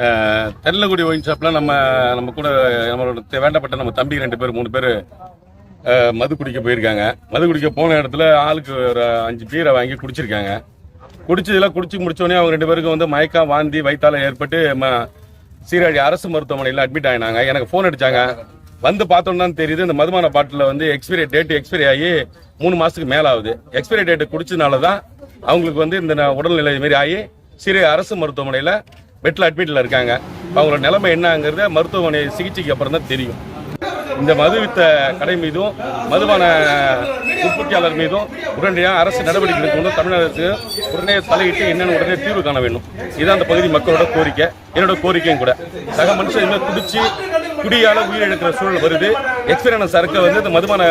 அஹ், wine ஷாப்பில் நம்ம நம்ம கூட நம்மளோட வேண்டப்பட்ட நம்ம தம்பி ரெண்டு பேர் மூணு பேர் மது குடிக்க போயிருக்காங்க. மது குடிக்க போன இடத்துல ஆளுக்கு ஒரு அஞ்சு பீரை வாங்கி குடிச்சிருக்காங்க. குடிச்சதெல்லாம் குடிச்சு முடிச்சோடனே அவங்க ரெண்டு பேருக்கும் வந்து மயக்கம் வாந்தி வைத்தால ஏற்பட்டு ம- சீரடி அரசு மருத்துவமனையில் அட்மிட் ஆகினாங்க எனக்கு ஃபோன் அடித்தாங்க வந்து பார்த்தோன்னு தெரியுது. இந்த மதுமான பாட்டில் வந்து எக்ஸ்பிரி டேட் எக்ஸ்பிரி ஆகி மூணு மாதத்துக்கு மேலே ஆகுது எக்ஸ்பைரி டேட்டு குடிச்சதுனால தான் அவங்களுக்கு வந்து இந்த ந- உடல்நிலை மாரி ஆகி சிறிய அரசு மருத்துவமனையில் பெட்டில் அட்மிட்டில் இருக்காங்க. அவங்களோட நிலைமை என்னங்கிறத மருத்துவமனை சிகிச்சைக்கு அப்புறம் தான் தெரியும். இந்த மதுவித்த கடை மீதும் மதுபான உற்பத்தியாளர் மீதும் உடனடியாக அரசு நடவடிக்கை எடுக்கணும் தமிழக அரசு உடனே தலையிட்டு என்னென்னு உடனே தீர்வு காண வேண்டும். இதுதான் அந்த பகுதி மக்களோட கோரிக்கை. என்னோட கோரிக்கையும் கூட. சக மனுஷன் இன்னும் குடிச்சு குடியால உயிரிழக்கிற சூழல் வருது. எக்ஸ்பீரியான சரக்கை வந்து இந்த மதுபான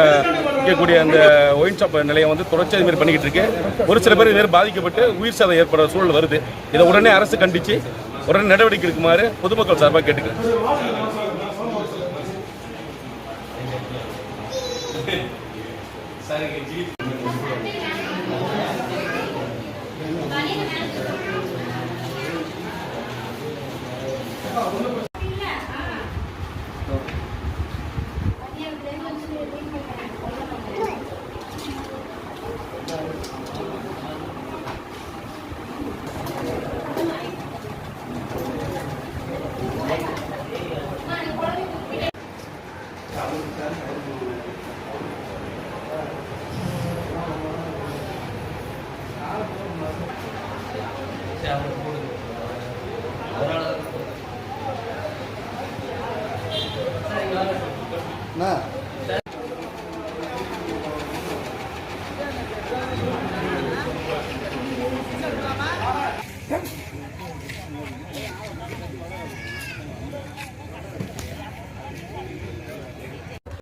விற்கக்கூடிய அந்த ஒயின் ஷாப் நிலையம் வந்து தொடர்ச்சி இதுமாரி பண்ணிக்கிட்டு இருக்கு. ஒரு சில பேர் இதுமாரி மாதிரி பாதிக்கப்பட்டு உயிர் சேதம் ஏற்படுற சூழல் வருது. இதை உடனே அரசு கண்டிச்சு உடனே நடவடிக்கை எடுக்குமாறு பொதுமக்கள் சார்பாக கேட்டுக்கிறேன். என்ன